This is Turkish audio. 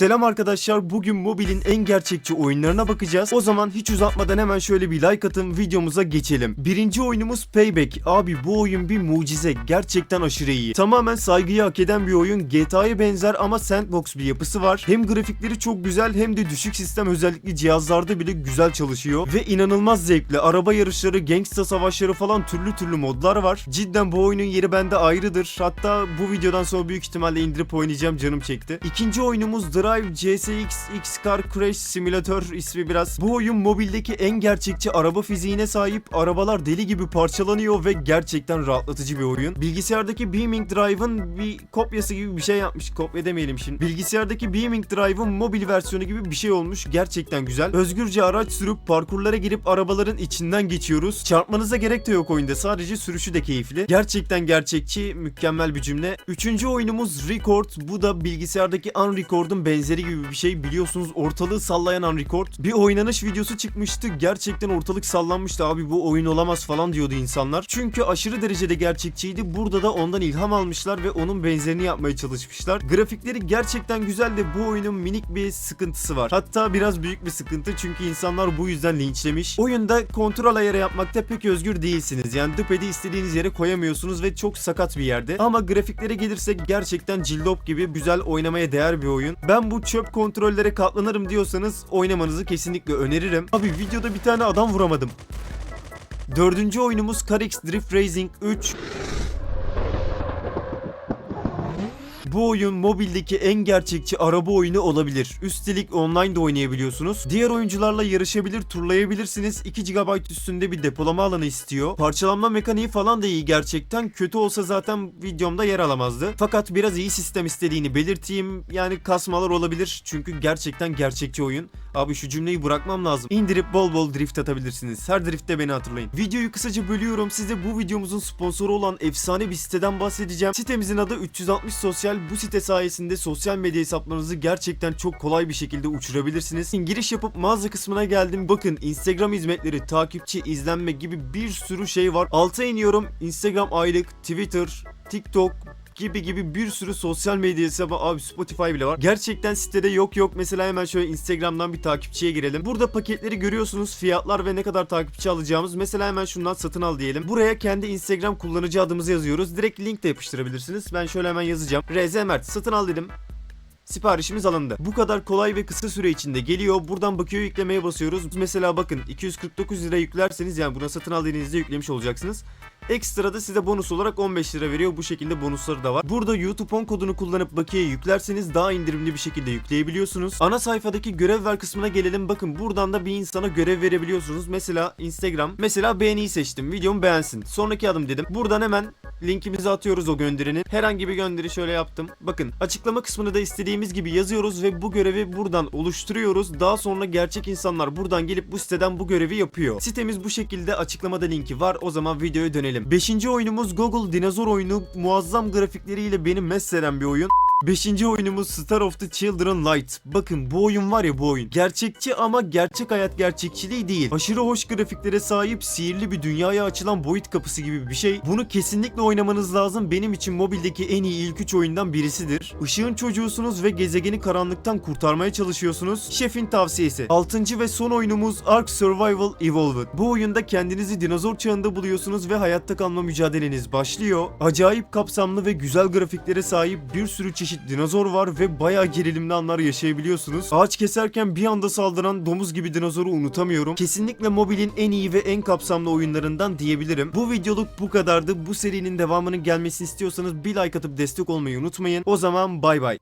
Selam arkadaşlar. Bugün mobilin en gerçekçi oyunlarına bakacağız. O zaman hiç uzatmadan hemen şöyle bir like atın videomuza geçelim. Birinci oyunumuz Payback. Abi bu oyun bir mucize. Gerçekten aşırı iyi. Tamamen saygıyı hak eden bir oyun. GTA'ya benzer ama sandbox bir yapısı var. Hem grafikleri çok güzel hem de düşük sistem özellikli cihazlarda bile güzel çalışıyor. Ve inanılmaz zevkli. Araba yarışları, gangsta savaşları falan türlü türlü modlar var. Cidden bu oyunun yeri bende ayrıdır. Hatta bu videodan sonra büyük ihtimalle indirip oynayacağım canım çekti. İkinci oyunumuz Drive CSX X Car Crash Simulator ismi biraz. Bu oyun mobildeki en gerçekçi araba fiziğine sahip. Arabalar deli gibi parçalanıyor ve gerçekten rahatlatıcı bir oyun. Bilgisayardaki Beaming Drive'ın bir kopyası gibi bir şey yapmış. Kopya demeyelim şimdi. Bilgisayardaki Beaming Drive'ın mobil versiyonu gibi bir şey olmuş. Gerçekten güzel. Özgürce araç sürüp parkurlara girip arabaların içinden geçiyoruz. Çarpmanıza gerek de yok oyunda. Sadece sürüşü de keyifli. Gerçekten gerçekçi, mükemmel bir cümle. Üçüncü oyunumuz Record. Bu da bilgisayardaki Unrecord'un benzeri gibi bir şey. Biliyorsunuz ortalığı sallayan Unrecord. Bir oynanış videosu çıkmıştı. Gerçekten ortalık sallanmıştı. Abi bu oyun olamaz falan diyordu insanlar. Çünkü aşırı derecede gerçekçiydi. Burada da ondan ilham almışlar ve onun benzerini yapmaya çalışmışlar. Grafikleri gerçekten güzel de bu oyunun minik bir sıkıntısı var. Hatta biraz büyük bir sıkıntı çünkü insanlar bu yüzden linçlemiş. Oyunda kontrol ayarı yapmakta pek özgür değilsiniz. Yani dıpedi istediğiniz yere koyamıyorsunuz ve çok sakat bir yerde. Ama grafiklere gelirsek gerçekten cillop gibi güzel oynamaya değer bir oyun. Ben bu çöp kontrollere katlanırım diyorsanız oynamanızı kesinlikle öneririm. Abi videoda bir tane adam vuramadım. Dördüncü oyunumuz CarX Drift Racing 3. Bu oyun mobildeki en gerçekçi araba oyunu olabilir. Üstelik online de oynayabiliyorsunuz. Diğer oyuncularla yarışabilir, turlayabilirsiniz. 2 GB üstünde bir depolama alanı istiyor. Parçalanma mekaniği falan da iyi gerçekten. Kötü olsa zaten videomda yer alamazdı. Fakat biraz iyi sistem istediğini belirteyim. Yani kasmalar olabilir. Çünkü gerçekten gerçekçi oyun. Abi şu cümleyi bırakmam lazım. İndirip bol bol drift atabilirsiniz. Her driftte beni hatırlayın. Videoyu kısaca bölüyorum. Size bu videomuzun sponsoru olan efsane bir siteden bahsedeceğim. Sitemizin adı 360 Sosyal. Bu site sayesinde sosyal medya hesaplarınızı gerçekten çok kolay bir şekilde uçurabilirsiniz. Giriş yapıp mağaza kısmına geldim. Bakın Instagram hizmetleri, takipçi, izlenme gibi bir sürü şey var. Alta iniyorum. Instagram aylık, Twitter, TikTok, gibi gibi bir sürü sosyal medya hesabı abi Spotify bile var. Gerçekten sitede yok yok mesela hemen şöyle Instagram'dan bir takipçiye girelim. Burada paketleri görüyorsunuz fiyatlar ve ne kadar takipçi alacağımız. Mesela hemen şundan satın al diyelim. Buraya kendi Instagram kullanıcı adımızı yazıyoruz. Direkt link de yapıştırabilirsiniz. Ben şöyle hemen yazacağım. RZ Mert satın al dedim. Siparişimiz alındı. Bu kadar kolay ve kısa süre içinde geliyor. Buradan bakıyor yüklemeye basıyoruz. Mesela bakın 249 lira yüklerseniz yani buna satın al dediğinizde yüklemiş olacaksınız. Ekstra da size bonus olarak 15 lira veriyor. Bu şekilde bonusları da var. Burada YouTube 10 kodunu kullanıp bakiye yüklerseniz daha indirimli bir şekilde yükleyebiliyorsunuz. Ana sayfadaki görev ver kısmına gelelim. Bakın buradan da bir insana görev verebiliyorsunuz. Mesela Instagram. Mesela beğeniyi seçtim. Videomu beğensin. Sonraki adım dedim. Buradan hemen linkimizi atıyoruz o gönderinin. Herhangi bir gönderi şöyle yaptım. Bakın açıklama kısmını da istediğimiz gibi yazıyoruz ve bu görevi buradan oluşturuyoruz. Daha sonra gerçek insanlar buradan gelip bu siteden bu görevi yapıyor. Sitemiz bu şekilde açıklamada linki var. O zaman videoya dönelim. Beşinci oyunumuz Google Dinozor oyunu. Muazzam grafikleriyle beni mest eden bir oyun. Beşinci oyunumuz Star of the Children Light. Bakın bu oyun var ya bu oyun. Gerçekçi ama gerçek hayat gerçekçiliği değil. Aşırı hoş grafiklere sahip sihirli bir dünyaya açılan boyut kapısı gibi bir şey. Bunu kesinlikle oynamanız lazım. Benim için mobildeki en iyi ilk üç oyundan birisidir. Işığın çocuğusunuz ve gezegeni karanlıktan kurtarmaya çalışıyorsunuz. Şefin tavsiyesi. Altıncı ve son oyunumuz Ark Survival Evolved. Bu oyunda kendinizi dinozor çağında buluyorsunuz ve hayatta kalma mücadeleniz başlıyor. Acayip kapsamlı ve güzel grafiklere sahip bir sürü çeşit dinozor var ve bayağı gerilimli anlar yaşayabiliyorsunuz. Ağaç keserken bir anda saldıran domuz gibi dinozoru unutamıyorum. Kesinlikle mobilin en iyi ve en kapsamlı oyunlarından diyebilirim. Bu videoluk bu kadardı. Bu serinin devamının gelmesini istiyorsanız bir like atıp destek olmayı unutmayın. O zaman bay bay.